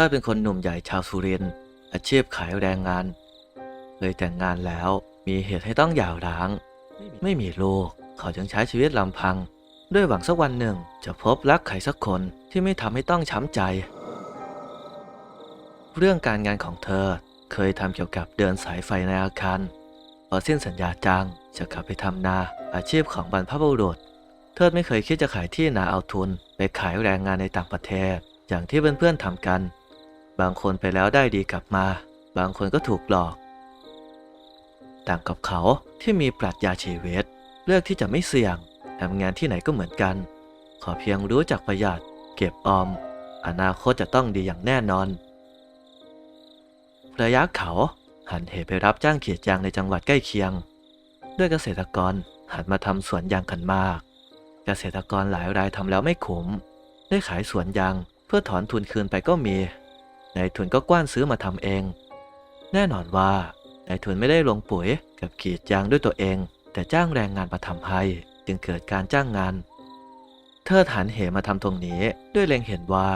ถ้าเป็นคนหนุ่มใหญ่ชาวสุรินทร์อาชีพขายแรงงานเคยแต่งงานแล้วมีเหตุให้ต้องหย่าร้าง ไม่มีลูกเขาจึงใช้ชีวิตลำพัง ด้วยหวังสักวันหนึ่งจะพบรักใครสักคนที่ไม่ทำให้ต้องช้ำใจ เรื่องการงานของเธอเคยทำเกี่ยวกับเดินสายไฟในอาคารพอสิ้นสัญญาจ้างจะกลับไปทำนาอาชีพของบรรพบุรุษเทิดไม่เคยคิดจะขายที่นาเอาทุน ไปขายแรงงานในต่างประเทศ อย่างที่เพื่อนๆทำกัน บางคนไปแล้วได้ดีกลับมา บางคนก็ถูกหลอก ต่างกับเขาที่มีปรัชญาชีวิต เลือกที่จะไม่เสี่ยงทำงานที่ไหนก็เหมือนกัน ขอเพียงรู้จักประหยัด เก็บออม อนาคตจะต้องดีอย่างแน่นอนระยะเขาหันเหไปรับจ้างเขียดยางในจังหวัดใกล้เคียง ด้วยเกษตรกรหันมาทำสวนยางกันมาก เกษตรกรหลายรายทำแล้วไม่ขุม ได้ขายสวนยางเพื่อถอนทุนคืนไปก็มี นายทุนก็กว้านซื้อมาทำเอง แน่นอนว่านายทุนไม่ได้ลงปุ๋ยกับขีดยางด้วยตัวเอง แต่จ้างแรงงานมาทำให้ จึงเกิดการจ้างงานเทิดหันเหมาทำตรงนี้ด้วยเล็งเห็นว่า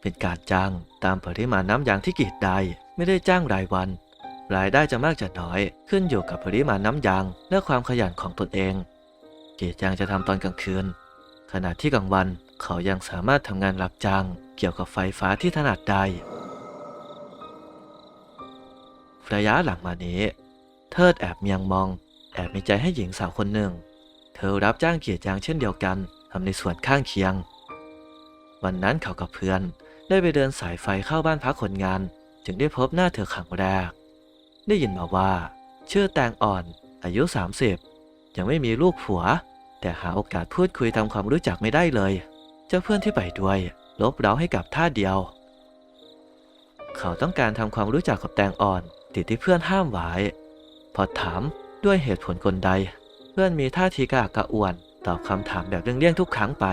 เป็นการจ้างตามปริมาณน้ำยางที่กรีดได้ไม่ได้จ้างรายวัน รายได้จะมากจะน้อย ขึ้นอยู่กับปริมาณน้ำยางและความขยันของตนเองกรีดยางจะทำตอนกลางคืน ขณะที่กลางวัน เขายังสามารถทำงานรับจ้างเกี่ยวกับไฟฟ้าที่ถนัดได้ ระยะหลังมานี้ เทิดแอบเมียงมอง แอบมีใจให้หญิงสาวคนหนึ่ง เธอรับจ้างเกรีดยางเช่นเดียวกันทำในสวนข้างเคียง วันนั้นเขากับเพื่อนได้ไปเดินสายไฟเข้าบ้านพักคนงาน จึงได้พบหน้าเธอครั้งแรก ได้ยินมาว่า ชื่อแตงอ่อน อายุ 30 ยังไม่มีลูกผัว แต่หาโอกาสพูดคุยทำความรู้จักไม่ได้เลย เจ้าเพื่อนที่ไปด้วย ลบเร้าให้กับท่าเดียว เขาต้องการทำความรู้จักกับแตงอ่อนติดที่เพื่อนห้ามไว้พอถามด้วยเหตุผลคนใด เพื่อนมีท่าทีกระอักกระอ่วน ตอบคำถามแบบเลี่ยงๆทุกครั้งไป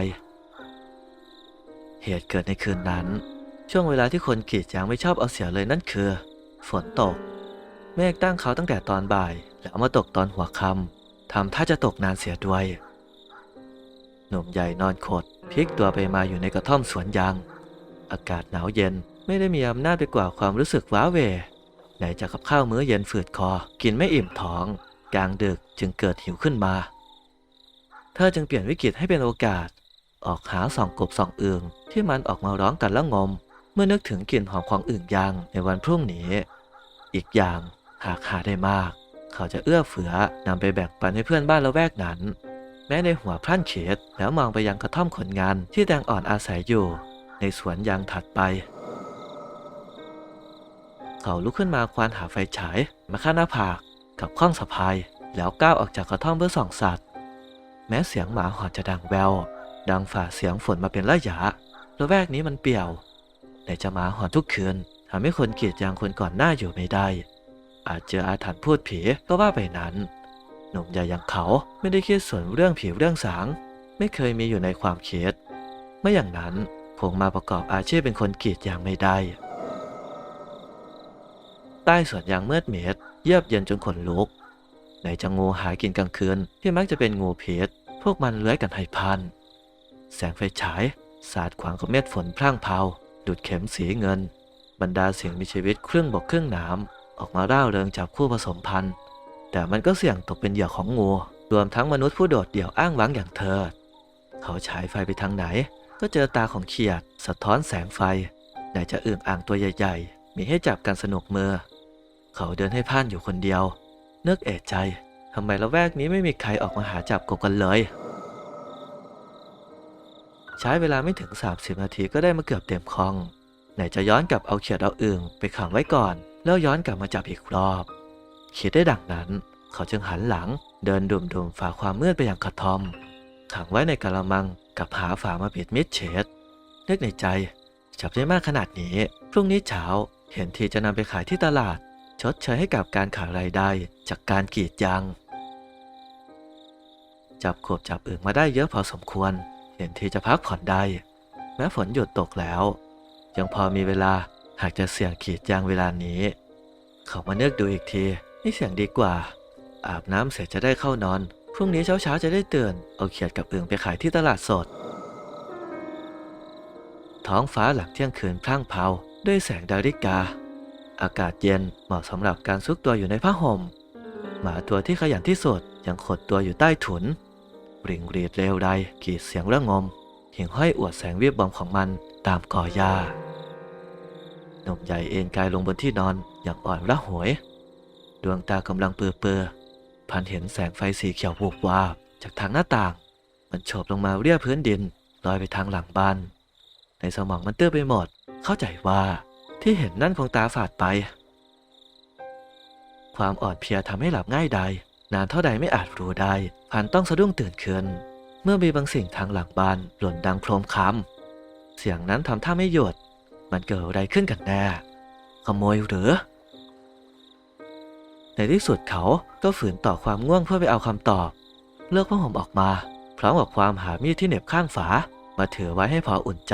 เหตุเกิดในคืนนั้น ช่วงเวลาที่คนกรีดยางไม่ชอบเอาเสียเลยนั่นคือ ฝนตก เมฆตั้งเขาตั้งแต่ตอนบ่าย แล้วมาตกตอนหัวค่ำทำท่าจะตกนานเสียด้วย หนุ่มใหญ่นอนขดพลิกตัวไปมาอยู่ในกระท่อมสวนยาง อากาศหนาวเย็นไม่ได้มีอำนาจไปกว่าความรู้สึกว้าเวไหนจะกับข้าวมื้อเย็นฝืดคอ กินไม่อิ่มท้อง กลางดึกจึงเกิดหิวขึ้นมา เธอจึงเปลี่ยนวิกฤตให้เป็นโอกาส ออกหาส่องกบส่องเอึ่งที่มันออกมาร้องกันล้วงม เมื่อนึกถึงกลิ่นหอมของอึ่งยางในวันพรุ่งนี้ อีกอย่างหากหาได้มาก เขาจะเอื้อเฟือนำไปแบ่งปันให้เพื่อนบ้านละแวกนั้น แม้ในหัวพรั่นเขตแล้วมองไปยังกระท่อมคนงานที่แตงอ่อนอาศัยอยู่ ในสวนยางถัดไป เขาลุกขึ้นมาควานหาไฟฉาย มาฆ่าหน้าผากกับข้องสะพาย แล้วก้าวออกจากกระท่อมเพื่อส่องสัตว์ แม้เสียงหมาหอนจะดังแวว ดังฝ่าเสียงฝนมาเป็นระยะระแวกนี้มันเปี่ยวไหนจะหมาหอนทุกคืนทำให้คนเกลียดยางคนก่อนหน้าอยู่ไม่ได้ อาจเจออาถรรพ์พูดผีก็ว่าไปนั้น หนุ่มใหญ่อย่างเขาไม่ได้คิดส่วนเรื่องผีเรื่องสาง ไม่เคยมีอยู่ในความคิดไม่อย่างนั้นคงมาประกอบอาชีพเป็นคนกรีดยางไม่ได้ ใต้สวนยางเมืดเมิดเยือกเย็นจนขนลุกไหนจะงูหากินกลางคืนที่มักจะเป็นงูพิษพวกมันเลื้อยกันให้พัน แสงไฟฉาย สาดขวางกับเม็ดฝนพร่างเพราดูดเข็มสีเงิน บรรดาเสิ่งมีชีวิตครึ่งบกครึ่งน้ำออกมาร่าเริงจับคู่ผสมพันธุ์ แต่มันก็เสี่ยงตกเป็นเหยื่อของงู รวมทั้งมนุษย์ผู้โดดเดี่ยวอ้างว้างอย่างเธอ เขาฉายไฟไปทางไหน ก็เจอตาของเขียด สะท้อนแสงไฟไหนจะอึ่งอ่างตัวใหญ่ ๆ มีให้จับกันสนุกมือ เขาเดินให้พ่านอยู่คนเดียวนึกเอะใจทำไมละแวกนี้ไม่มีใครออกมาหาจับกบกันเลย ใช้เวลาไม่ถึง 30 นาทีก็ได้มาเกือบเต็มคลอง ไหนจะย้อนกลับเอาเขียดเอาอึ่งไปขังไว้ก่อน แล้วย้อนกลับมาจับอีกรอบ คิดได้ดังนั้น เขาจึงหันหลังเดินดุ่มๆฝ่าความมืดไปอยังกระทอมขังไว้ในกะละมังกับหาฝามาปิดมิดเชดนึกในใจ จับได้มากขนาดนี้ พรุ่งนี้เช้าเห็นทีจะนำไปขายที่ตลาด ชดเชยให้กับการขายรายได้จากการกรีดยางจับขวบจับอึ่งมาได้เยอะพอสมควร เห็นทีจะพักผ่อนได้ แม้ฝนหยุดตกแล้ว ยังพอมีเวลาหากจะเสี่ยงกรีดยางเวลานี้ เขามาเนึกดูอีกที นี่เสียงดีกว่า อาบน้ำเสร็จจะได้เข้านอน พรุ่งนี้เช้าๆจะได้ตื่น เอาเขียดกับอึ่งไปขายที่ตลาดสด ท้องฟ้าหลังเที่ยงคืนพร่างเพราด้วยแสงดาริกา อากาศเย็นเหมาะสำหรับการซุกตัวอยู่ในผ้าห่ม หมาตัวที่ขยันที่สุดยังขดตัวอยู่ใต้ถุนริงรีดเร็วใดกีดเสียงระงม หิ่งห้อยอวดแสงเวียบบอมของมันตามกอหญ้าหนุ่มใหญ่เอนกายลงบนที่นอนอย่างอ่อนระหวย ดวงตากำลังเปือเปือๆพันเห็นแสงไฟสีเขียววูบวาบจากทางหน้าต่าง มันโฉบลงมาเรียบพื้นดินลอยไปทางหลังบ้าน ในสมองมันเตื้อไปหมด เข้าใจว่าที่เห็นนั่นคงตาฝาดไป ความอ่อนเพลียทำให้หลับง่ายใด นานเท่าใดไม่อาจรู้ได้พันต้องสะดุ้งตื่นขึ้นเมื่อมีบางสิ่งทางหลังบ้านหล่นดังโครมคำเสียงนั้นทำท่าไม่หยุด มันเกิดอะไรขึ้นกันแน่ขโมยหรือ ในที่สุดเขาก็ฝืนต่อความง่วงเพื่อไปเอาคำตอบ เลือกผ้าห่มออกมา พร้อมกับความหามีดที่เหน็บข้างฝา มาถือไว้ให้พออุ่นใจ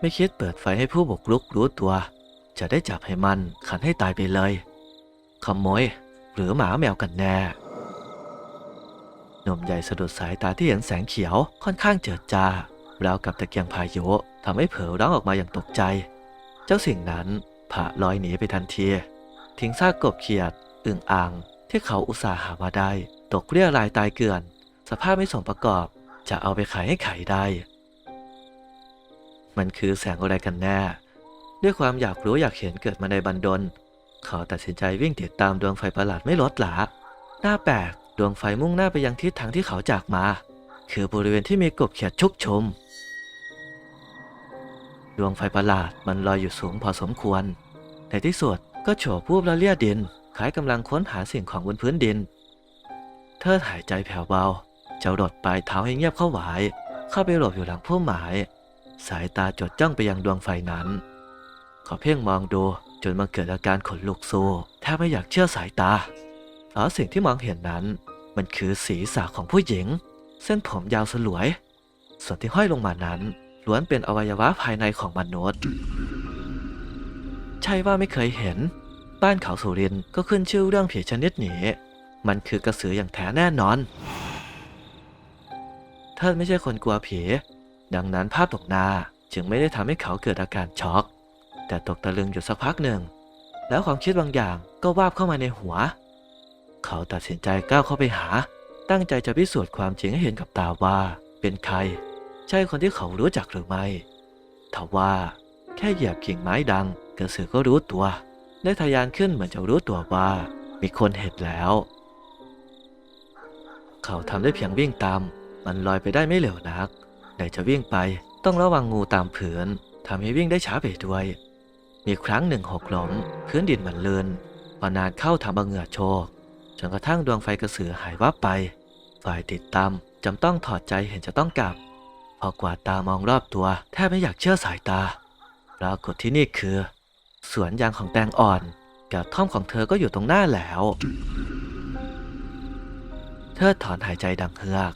ไม่คิดเปิดไฟให้ผู้บุกรุกรู้ตัว จะได้จับให้มันขันให้ตายไปเลยขโมยหรือหมาแมวกันแน่หนุ่มใหญ่สะดุดสายตาที่เห็นแสงเขียวค่อนข้างเจิดจ้าราวกับตะเกียงพายุทำให้เผลอร้องออกมาอย่างตกใจ เจ้าสิ่งนั้นผ่าลอยหนีไปทันที ทิ้งซากกบเขียด อึ่งอ่าง ที่เขาอุตส่าห์หามาได้ ตกเรียรายตายเกลื่อน สภาพไม่สมประกอบ จะเอาไปขายให้ไขได้ มันคือแสงอะไรกันแน่ ด้วยความอยากรู้อยากเห็นเกิดมาในบันดลเขาตัดสินใจวิ่งติดตามดวงไฟประหลาดไม่ลดหลาหน้าแปลกดวงไฟมุ่งหน้าไปยังทิศทางที่เขาจากมา คือบริเวณที่มีกบเขียดชุกชุมดวงไฟประหลาดมันลอยอยู่สูงพอสมควร ในที่สุดก็โฉบวูบและเลียดิน ล้ายกำลังค้นหาสิ่งของบนพื้นดิน เธอหายใจแผ่วเบาเจ้าดดปลายเท้าให้เงียบเข้าไว้ เข้าไปหลบอยู่หลังพุ่มไม้สายตาจดจ้องไปยังดวงไฟนั้น เขาเพ่งมองดูจนมันเกิดอาการขนลุกสู้แทบไม่อยากเชื่อสายตาเพราะสิ่งที่มองเห็นนั้น มันคือศีรษะของผู้หญิง เส้นผมยาวสลวย ส่วนที่ห้อยลงมานั้นล้วนเป็นอวัยวะภายในของมนุษย์ ใช่ว่าไม่เคยเห็น บ้านเขาสุรินก็ขึ้นชื่อเรื่องผีชนิดนี้ มันคือกระสืออย่างแท้แน่นอนเทิดไม่ใช่คนกลัวผี ดังนั้นภาพตกหน้าจึงไม่ได้ทำให้เขาเกิดอาการช็อก แต่ตกตะลึงอยู่สักพักหนึ่ง แล้วความคิดบางอย่างก็วาบเข้ามาในหัว เขาตัดสินใจก้าวเข้าไปหา ตั้งใจจะพิสูจน์ความจริงให้เห็นกับตาว่า เป็นใคร ใช่คนที่เขารู้จักหรือไม่ทว่าแค่เหยียบกิ่งไม้ดังกระสือก็รู้ตัว ได้ทะยานขึ้นเหมือนจะรู้ตัวว่ามีคนเห็นแล้ว เขาทำได้เพียงวิ่งตาม มันลอยไปได้ไม่เร็วนักไหนจะวิ่งไปต้องระวังงูตามผืนทำให้วิ่งได้ช้าไปด้วย มีครั้งหนึ่งหกล้มพื้นดินมันเลือนพอนานเข้าทำเอาเหงื่อโชกจนกระทั่งดวงไฟกระสือหายวับไป ฝ่ายติดตามจำต้องถอดใจเห็นจะต้องกลับ พอกวาดตามองรอบตัว แทบไม่อยากเชื่อสายตา ปรากฏที่นี่คือ สวนยางของแตงอ่อนกระท่อมของเธอก็อยู่ตรงหน้าแล้ว เธอถอนหายใจดังเฮือก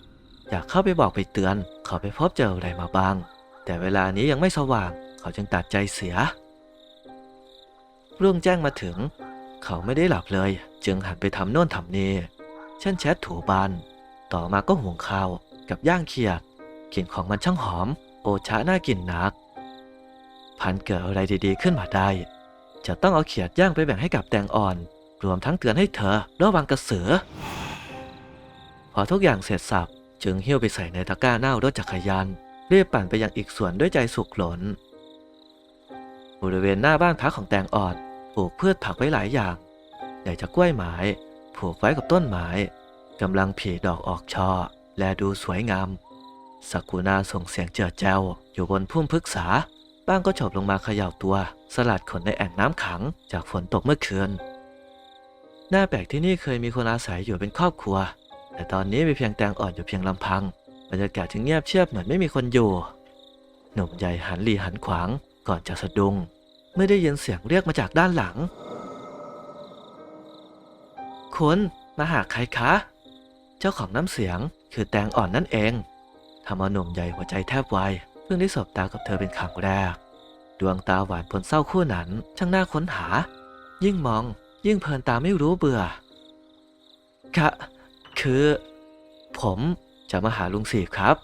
อยากเข้าไปบอกไปเตือนเขาไปพบเจออะไรมาบ้าง แต่เวลานี้ยังไม่สว่าง เขาจึงตัดใจเสีย รุ่งแจ้งมาถึง เขาไม่ได้หลับเลย จึงหันไปทำโน่นทำนี่เช่นแชทถูบานต่อมาก็หุงข้าวกับย่างเขียดกลิ่นของมันช่างหอม โอชะน่ากินนัก พันเกิดอะไรดีๆขึ้นมาได้ จะต้องเอาเขียดย่างไปแบ่งให้กับแตงอ่อน รวมทั้งเตือนให้เธอระวังกระสือ พอทุกอย่างเสร็จสับจึงหิ้วไปใส่ในตะกร้าหน้ารถจักรยานรีบปั่นไปยังอีกสวนด้วยใจสุขหลนบริเวณหน้าบ้านพักของแตงอ่อนปลูกพืชผักไว้หลายอย่างไหนจะกล้วยไม้ผูกไว้กับต้นไม้กำลังผีดอกออกช่อและดูสวยงามสักุณาส่งเสียงเจือแจวอยู่บนพุ่มพฤกษา บ้างก็ฉบลงมาเขย่าตัว สลัดขนในแอ่งน้ำขังจากฝนตกเมื่อคืนหน้าแปลกที่นี่เคยมีคนอาศัยอยู่เป็นครอบครัว แต่ตอนนี้มีเพียงแตงอ่อนอยู่เพียงลำพังบรรยากาศจึงเงียบเชียบเหมือนไม่มีคนอยู่ หนุ่มใหญ่หันหลีหันขวางก่อนจะสะดุ้งเมื่อได้ยินเสียงเรียกมาจากด้านหลังคุณมาหาใครคะ เจ้าของน้ำเสียงคือแตงอ่อนนั่นเองทำเอาหนุ่มใหญ่หัวใจแทบวาย เพิ่งได้สบตากับเธอเป็นครั้งแรก ดวงตาหวานปนเศร้าคู่นั้นช่างน่าค้นหา ยิ่งมอง ยิ่งเพลินตาไม่รู้เบื่อคะคือ ผมจะมาหาลุงสีครับ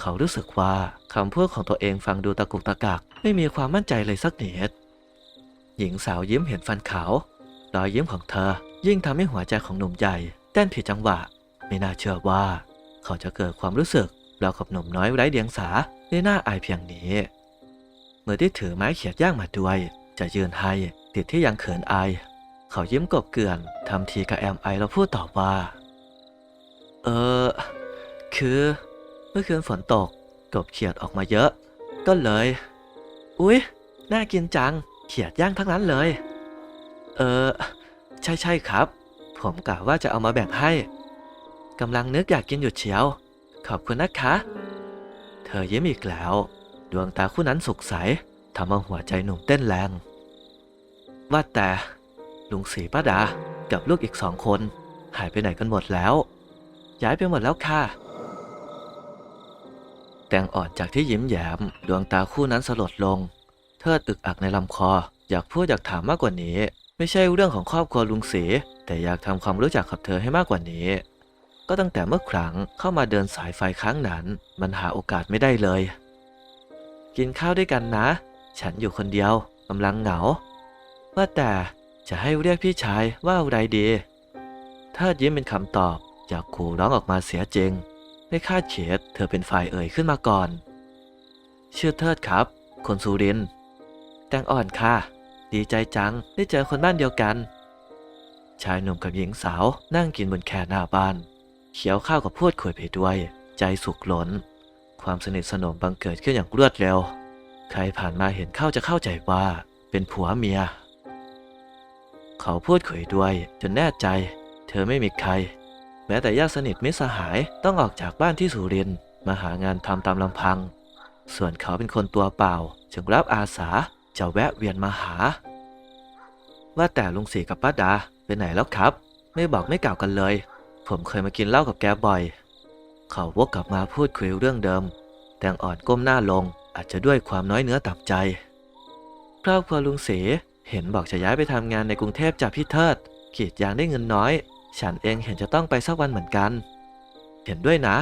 เขารู้สึกว่าคำพูดของตัวเองฟังดูตะกุกตะกัก ไม่มีความมั่นใจเลยสักนิดหญิงสาวยิ้มเห็นฟันขาวรอยยิ้มของเธอ ยิ่งทำให้หัวใจของหนุ่มใหญ่เต้นผิดจังหวะ ไม่น่าเชื่อว่า เขาจะเกิดความรู้สึกรากับหนุ่มน้อยไร้เดียงสา ได้น่าอายเพียงนี้ เมื่อที่ถือไม้เขียดย่างมาด้วย จะยืนให้ติดที่ยังเขินอาย เขายิ้มกบเกลื่อนทำทีกระแอมไอแล้วพูดตอบว่า เออ คือเมื่อคืนฝนตกกบเขียดออกมาเยอะ ก็เลย อุ๊ย น่ากินจัง เขียดย่างทั้งนั้นเลย เออ ใช่ใช่ครับ ผมกะว่าจะเอามาแบ่งให้กำลังนึกอยากกินอยู่เชียว ขอบคุณนะคะ อยิ้มอีกแล้ว ดวงตาคู่นั้นสุกใสทำเอาหัวใจหนุ่มเต้นแรง ว่าแต่ลุงศรีป้าดากับลูกอีกสองคน หายไปไหนกันหมดแล้ว ย้ายไปหมดแล้วค่ะ แตงอ่อนจากที่ยิ้มแย้ม ดวงตาคู่นั้นสลดลงเทิดอึกอักในลำคอ อยากพูดอยากถามมากกว่านี้ ไม่ใช่เรื่องของครอบครัวลุงศรีแต่อยากทำความรู้จักกับเธอให้มากกว่านี้ ก็ตั้งแต่เมื่อครั้งเข้ามาเดินสายไฟครั้งนั้น มันหาโอกาสไม่ได้เลย กินข้าวด้วยกันนะ ฉันอยู่คนเดียวกำลังเหงา ว่าแต่จะให้เรียกพี่ชายว่าอะไรดีเทิดยิ้มเป็นคำตอบอยากขู่ร้องออกมาเสียจริง ไม่คาดเขียดเธอเป็นฝ่ายเอ่ยขึ้นมาก่อน ชื่อเทิดครับ คนสุรินแตงอ่อนค่ะ ดีใจจังได้เจอคนบ้านเดียวกัน ชายหนุ่มกับหญิงสาวนั่งกินบนแคหน้าบ้าน เคี้ยวข้าวกับพูดคุยไปด้วย ใจสุขล้น ความสนิทสนมบังเกิดขึ้นอย่างรวดเร็ว ใครผ่านมาเห็นเข้าจะเข้าใจว่าเป็นผัวเมีย เขาพูดคุยด้วยจนแน่ใจ เธอไม่มีใคร แม้แต่ญาติสนิทมิสหายต้องออกจากบ้านที่สุรินมาหางานทำตามลำพัง ส่วนเขาเป็นคนตัวเปล่า จึงรับอาสาจะแวะเวียนมาหา ว่าแต่ลุงศรีกับป้าดาไปไหนแล้วครับ ไม่บอกไม่กล่าวกันเลย ผมเคยมากินเหล้ากับแกบ่อย เขาวกกลับมาพูดคุยเรื่องเดิม แตงอ่อนก้มหน้าลงอาจจะด้วยความน้อยเนื้อต่ำใจ ครอบครัวลุงศรีเห็นบอกจะย้ายไปทำงานในกรุงเทพจากพี่เทิดกรีดยางได้เงินน้อย ฉันเองเห็นจะต้องไปสักวันเหมือนกัน เห็นด้วยนะ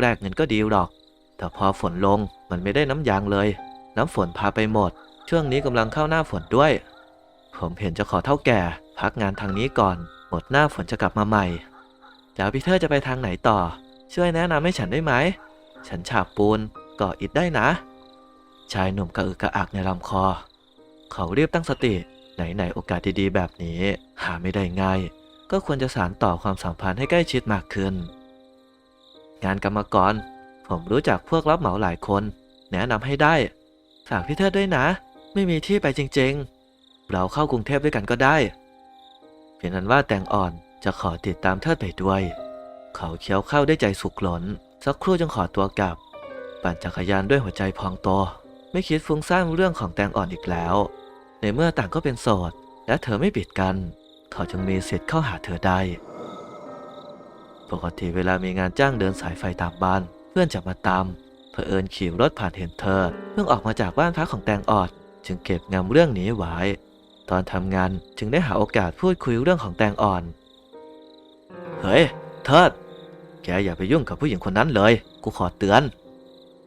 แรกๆเงินก็ดีหรอก แต่พอฝนลงมันไม่ได้น้ำยางเลย น้ำฝนพาไปหมด ช่วงนี้กำลังเข้าหน้าฝนด้วย ผมเห็นจะขอเท่าแก่ พักงานทางนี้ก่อน หมดหน้าฝนจะกลับมาใหม่ แล้วพี่เธอร์จะไปทางไหนต่อ ช่วยแนะนำให้ฉันได้ไหม ฉันฉาบปูนก่ออิฐได้นะ ชายหนุ่มกระอึกกระอักในลำคอ เขาเรียบตั้งสติ ไหนๆโอกาสดีๆ แบบนี้ หาไม่ได้ง่าย ก็ควรจะสานต่อความสัมพันธ์ให้ใกล้ชิดมากขึ้น งานกรรมกร ผมรู้จักพวกรับเหมาหลายคน แนะนำให้ได้ ฝากพี่เทิดด้วยนะ ไม่มีที่ไปจริงๆ เราเข้ากรุงเทพด้วยกันก็ได้เพียงนั้นว่าแตงอ่อน จะขอติดตามเทิดไปด้วย เขาเคี้ยวข้าวได้ใจสุขหลนสักครู่จึงขอตัวกลับ ปั่นจักรยานด้วยหัวใจพองโต ไม่คิดฟุ้งซ่านเรื่องของแตงอ่อนอีกแล้ว ในเมื่อต่างก็เป็นโสด และเธอไม่ปิดกัน เขาจึงมีสิทธิ์เข้าหาเธอได้ ปกติเวลามีงานจ้างเดินสายไฟตามบ้าน เพื่อนจะมาตามเผอิญขี่รถผ่านเห็นเธอ เพิ่งออกมาจากบ้านพักของแตงออดจึงเก็บงำเรื่องนี้ไว้ ตอนทำงานจึงได้หาโอกาสพูดคุยเรื่องของแตงอ่อน เฮ้ยเทิดแกอย่าไปยุ่งกับผู้หญิงคนนั้นเลย กูขอเตือน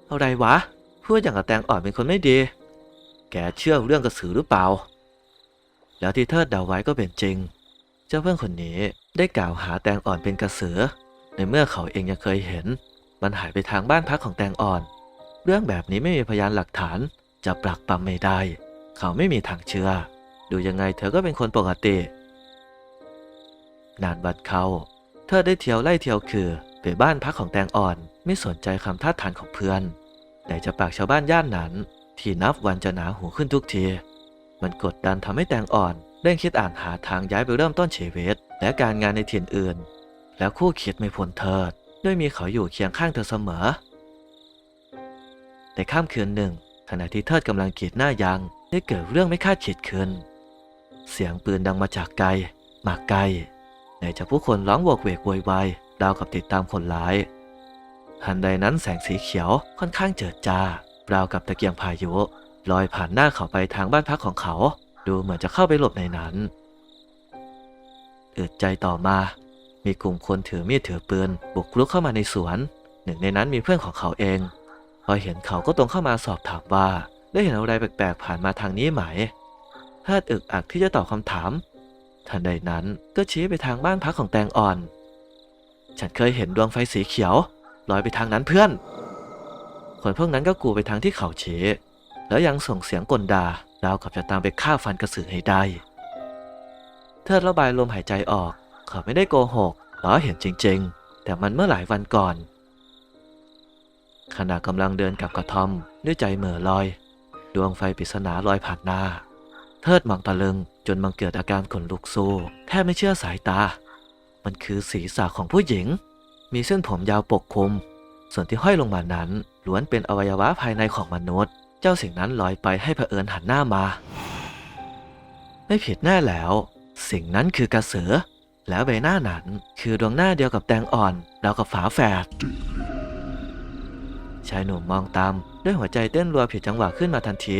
อะไรวะ พูดอย่างกับแตงอ่อนเป็นคนไม่ดี แกเชื่อเรื่องกระสือหรือเปล่า แล้วที่เทิดเดาไว้ก็เป็นจริง เจ้าเพื่อนคนนี้ได้กล่าวหาแตงอ่อนเป็นกระสือ ในเมื่อเขาเองยังเคยเห็น มันหายไปทางบ้านพักของแตงอ่อน เรื่องแบบนี้ไม่มีพยานหลักฐานจะปรักปรำไม่ได้ เขาไม่มีทางเชื่อ ดูยังไงเธอก็เป็นคนปกติ นานบัดเขา เธอได้เที่ยวไล่เที่ยวคือไปบ้านพักของแตงอ่อนไม่สนใจคำท้าทานของเพื่อนไหนจะปากชาวบ้านย่านนั้น ที่นับวันจะหนาหูขึ้นทุกที มันกดดันทำให้แตงอ่อนเร่งคิดอ่านหาทางย้ายไปเริ่มต้นชีวิตและการงานในถิ่นอื่น แล้วคู่คิดไม่พ้นเธอด้วยมีเขาอยู่เคียงข้างเธอเสมอในค่ำคืนหนึ่ง ขณะที่เทิดกำลังกรีดหน้ายางได้เกิดเรื่องไม่คาดคิดขึ้น เสียงปืนดังมาจากไกล มาไกล ไหนจะผู้คนร้องโวกเวกโวยวายดาวกับติดตามคนร้ายทันใดนั้นแสงสีเขียวค่อนข้างเจิดจ้าราวกับตะเกียงพายุลอยผ่านหน้าเขาไปทางบ้านพักของเขา ดูเหมือนจะเข้าไปหลบในนั้นอึดใจต่อมา มีกลุ่มคนถือมีดถือปืนบุกรุกเข้ามาในสวน หนึ่งในนั้นมีเพื่อนของเขาเอง พอเห็นเขาก็ตรงเข้ามาสอบถามว่า ได้เห็นอะไรแปลกๆผ่านมาทางนี้ไหมเทิดอึกอักที่จะตอบคำถาม ทันใดนั้นก็ชี้ไปทางบ้านพักของแตงอ่อน ฉันเคยเห็นดวงไฟสีเขียว ลอยไปทางนั้นเพื่อน คนพวกนั้นก็กูไปทางที่เขาเชแล้วยังส่งเสียงกลดาราวกับจะตามไปฆ่าฟันกระสือให้ได้เทิดระบายลมหายใจออก เขาไม่ได้โกหกเราเห็นจริง ๆ แต่มันเมื่อหลายวันก่อน ขณะกำลังเดินกลับกระท่อมด้วยใจเหม่อลอย ดวงไฟปริศนาลอยผ่านหน้า เทิดมองตะลึง จนมังเกิดอาการขนลุกสู้แทบไม่เชื่อสายตา มันคือศีรษะของผู้หญิง มีเส้นผมยาวปกคลุม ส่วนที่ห้อยลงมานั้นล้วนเป็นอวัยวะภายในของมนุษย์ เจ้าสิ่งนั้นลอยไปให้เผอิญหันหน้ามา ไม่ผิดแน่แล้ว สิ่งนั้นคือกระสือ แล้วใบหน้านั้นคือดวงหน้าเดียวกับแตงอ่อนเราวกับฝาแฝดชายหนุ่มมองตามด้วยหัวใจเต้นรัวผิดจังหวะขึ้นมาทันที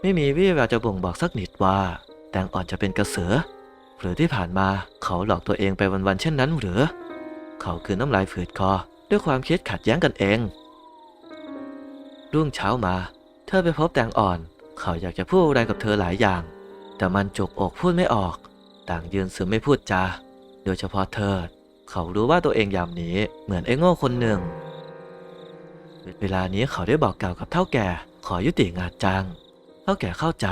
ไม่มีวี่แววจะบ่งบอกสักนิดว่า แตงอ่อนจะเป็นกระเสือ หรือที่ผ่านมาเขาหลอกตัวเองไปวันๆเช่นนั้นหรือ เขาคือน้ำลายฝืดคอ ด้วยความคิดขัดแย้งกันเอง รุ่งเช้ามา เธอไปพบแตงอ่อน เขาอยากจะพูดอะไรกับเธอหลายอย่าง แต่มันจุกอกพูดไม่ออก ต่างยืนซึมไม่พูดจา โดยเฉพาะเธอ เขารู้ว่าตัวเองยามนี้เหมือนไอ้โง่คนหนึ่ง เวลานี้เขาได้บอกกล่าวกับเท่าแก่ ขอยุติงานจ้าง เท่าแก่เข้าใจ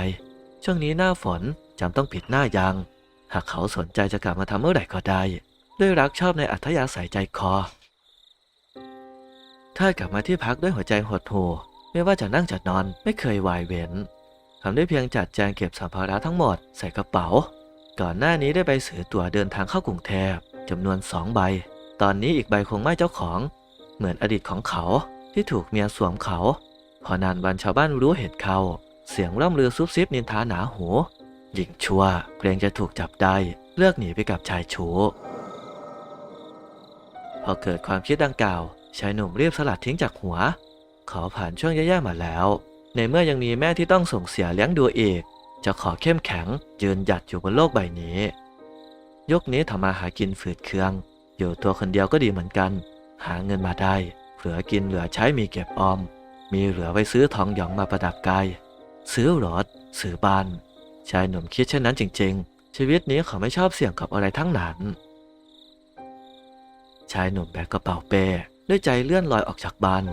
ช่วงนี้หน้าฝน จำต้องปิดหน้ายาง หากเขาสนใจจะกลับมาทำเมื่อไหร่ก็ได้ ด้วยรักชอบในอัธยาศัยใจคอถ้ากลับมาที่พักด้วยหัวใจหดหู่ไม่ว่าจะนั่งจะนอนไม่เคยวายเว้นทำได้เพียงจัดแจงเก็บสัมภาระทั้งหมดใส่กระเป๋า ก่อนหน้านี้ได้ใบสือตั๋วเดินทางเข้ากรุงเทพจำนวนสองใบ ตอนนี้อีกใบคงไม่เจ้าของ เหมือนอดีตของเขาที่ถูกเมียสวมเขา พอนานวันชาวบ้านรู้เหตุเขา เสียงร่ำลือซุบซิบนินทาหนาหู หญิงชั่วเกรงจะถูกจับได้ เลือกหนีไปกับชายชู้พอเกิดความคิดดังกล่าว ชายหนุ่มรีบสลัดทิ้งจากหัวขาผ่านช่วงแย่ๆมาแล้ว ในเมื่อยังมีแม่ที่ต้องส่งเสียเลี้ยงดูอีก จะขอเข้มแข็งยืนหยัดอยู่บนโลกใบนี้ ยกนี้ทำมาหากินฝืดเคือง อยู่ตัวคนเดียวก็ดีเหมือนกัน หาเงินมาได้เหลือกินเหลือใช้มีเก็บออม มีเหลือไว้ซื้อทองหยองมาประดับกายซื้อรถซื้อบ้าน ชายหนุ่มคิดเช่นนั้นจริง ๆ ชีวิตนี้เขาไม่ชอบเสี่ยงกับอะไรทั้งนั้น ชายหนุ่มแบกกระเป๋าเป้ด้วยใจเลื่อนลอยออกจากบ้าน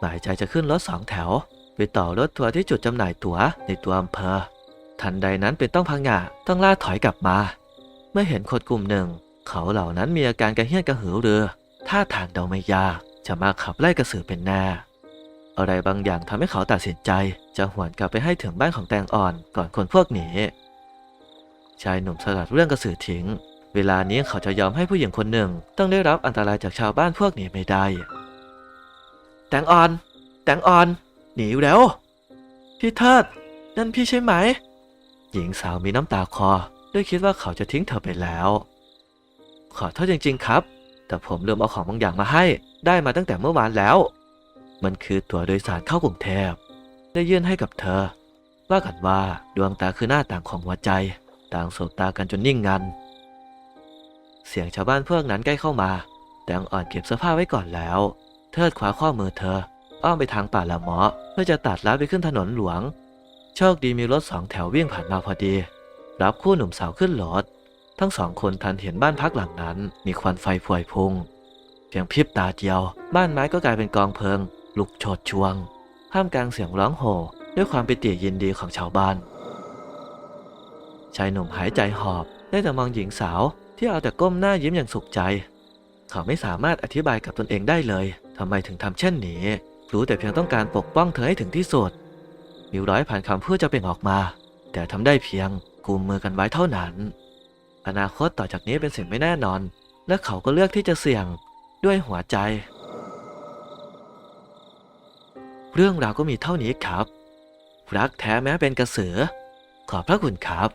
หมายใจจะขึ้นรถสองแถว ไปต่อรถทัวร์ที่จุดจำหน่ายตั๋วในตัวอำเภอ ทันใดนั้นเป็นต้องพังงะต้องล่าถอยกลับมา เมื่อเห็นคนกลุ่มหนึ่ง เขาเหล่านั้นมีอาการกระเฮี้ยนกระหือรือท่าทางเดาไม่ยากจะมาขับไล่กระสือเป็นแน่ อะไรบางอย่างทำให้เขาตัดสินใจ จะหวนกลับไปให้ถึงบ้านของแตงอ่อนก่อนคนพวกนี้ ชายหนุ่มสลัดเรื่องกระสือทิ้ง เวลานี้เขาจะยอมให้ผู้หญิงคนหนึ่ง ต้องได้รับอันตรายจากชาวบ้านพวกนี้ไม่ได้ แตงอ่อน แตงอ่อน หนีแล้ว พี่เทิด นั่นพี่ใช่ไหม หญิงสาวมีน้ำตาคอ ด้วยคิดว่าเขาจะทิ้งเธอไปแล้ว ขอโทษจริง ๆ ครับ แต่ผมลืมเอาของบางอย่างมาให้ ได้มาตั้งแต่เมื่อวานแล้ว มันคือตั๋วโดยสารเข้ากรุงเทพได้ยื่นให้กับเธอ ว่ากันว่าดวงตาคือหน้าต่างของหัวใจ ต่างสบตากันจนนิ่งงัน เสียงชาวบ้านพวกนั้นใกล้เข้ามา แตงอ่อนเก็บเสื้อผ้าไว้ก่อนแล้ว เทิดขวาข้อมือเธอ อ้อมไปทางป่าละเมาะเพื่อจะตัดลัดไปขึ้นถนนหลวง โชคดีมีรถสองแถววิ่งผ่านมาพอดี รับคู่หนุ่มสาวขึ้นรถทั้งสองคนทันเห็นบ้านพักหลังนั้น มีควันไฟพวยพุ่งเพียงพริบตาเดียว บ้านไม้ก็กลายเป็นกองเพลิง ลุกโชดช่วงท่ามกลางเสียงร้องโห่ด้วยความปิติยินดีของชาวบ้าน ชายหนุ่มหายใจหอบได้แต่มองหญิงสาวที่เอาแต่ก้มหน้ายิ้มอย่างสุขใจ เขาไม่สามารถอธิบายกับตนเองได้เลยทำไมถึงทำเช่นนี้ รู้แต่เพียงต้องการปกป้องเธอให้ถึงที่สุด มิวร้อยผ่านคำพูดจะเป็นออกมา แต่ทำได้เพียงกุมมือกันไว้เท่านั้น อนาคตต่อจากนี้เป็นสิ่งไม่แน่นอน และเขาก็เลือกที่จะเสี่ยงด้วยหัวใจ เรื่องราวก็มีเท่านี้ครับ รักแท้แม้เป็นกระสือ ขอบพระคุณครับ